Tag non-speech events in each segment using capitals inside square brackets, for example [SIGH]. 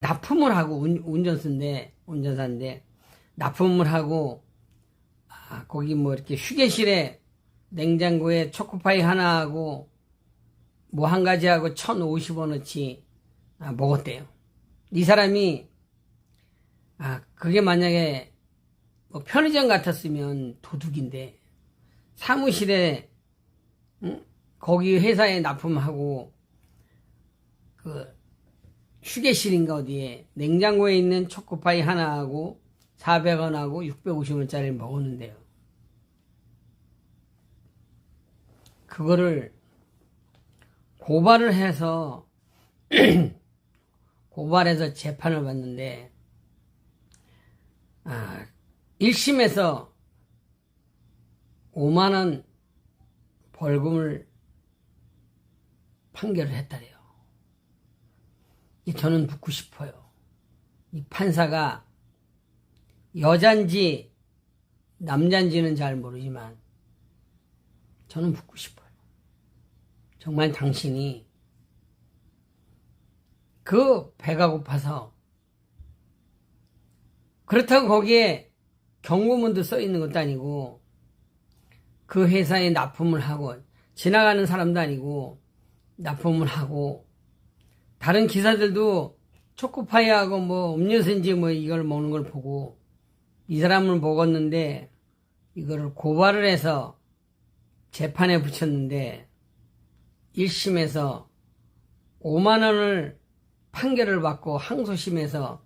납품을 하고 운, 운전수인데 운전사인데 납품을 하고 아, 거기 뭐 이렇게 휴게실에 냉장고에 초코파이 하나 하고 뭐 한 가지 하고 1,050원어치 아, 먹었대요. 이 사람이 아 그게 만약에 뭐 편의점 같았으면 도둑인데 사무실에 응? 거기 회사에 납품하고 그 휴게실인가 어디에 냉장고에 있는 초코파이 하나하고 400원하고 650원짜리를 먹었는데요. 그거를 고발을 해서 [CLEARS THROAT] 고발해서 재판을 받는데 아, 1심에서 5만원 벌금을 판결을 했다래요. 이 저는 묻고 싶어요. 이 판사가 여잔지 남잔지는 잘 모르지만 저는 묻고 싶어요. 정말 당신이 그 배가 고파서 그렇다고 거기에 경고문도 써 있는 것도 아니고 그 회사에 납품을 하고 지나가는 사람도 아니고 납품을 하고 다른 기사들도 초코파이하고 뭐 음료수인지 뭐 이걸 먹는 걸 보고 이 사람을 먹었는데 이거를 고발을 해서 재판에 붙였는데 1심에서 5만 원을 판결을 받고 항소심에서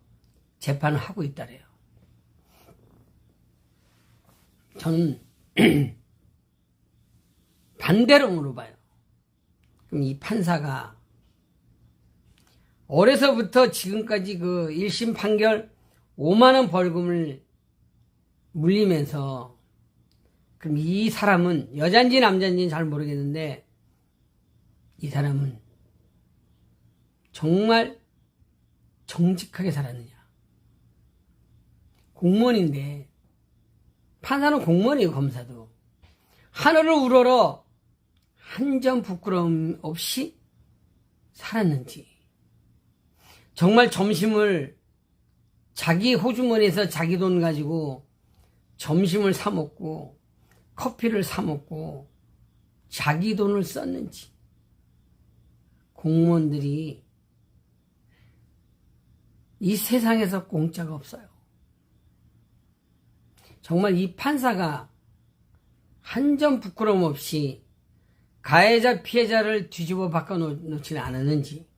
재판을 하고 있다래요. 저는 [CLEARS THROAT] 반대로 물어봐요. 그럼 이 판사가 어려서부터 지금까지 그 1심 판결 5만원 벌금을 물리면서 그럼 이 사람은 여잔지 남잔지는 잘 모르겠는데 이 사람은 정말 정직하게 살았느냐. 공무원인데 판사는 공무원이에요 검사도. 하늘을 우러러 한 점 부끄러움 없이 살았는지 정말 점심을 자기 호주머니에서 자기 돈 가지고 점심을 사 먹고 커피를 사 먹고 자기 돈을 썼는지 공무원들이 이 세상에서 공짜가 없어요. 정말 이 판사가 한 점 부끄러움 없이 가해자 피해자를 뒤집어 바꿔 놓지는 않았는지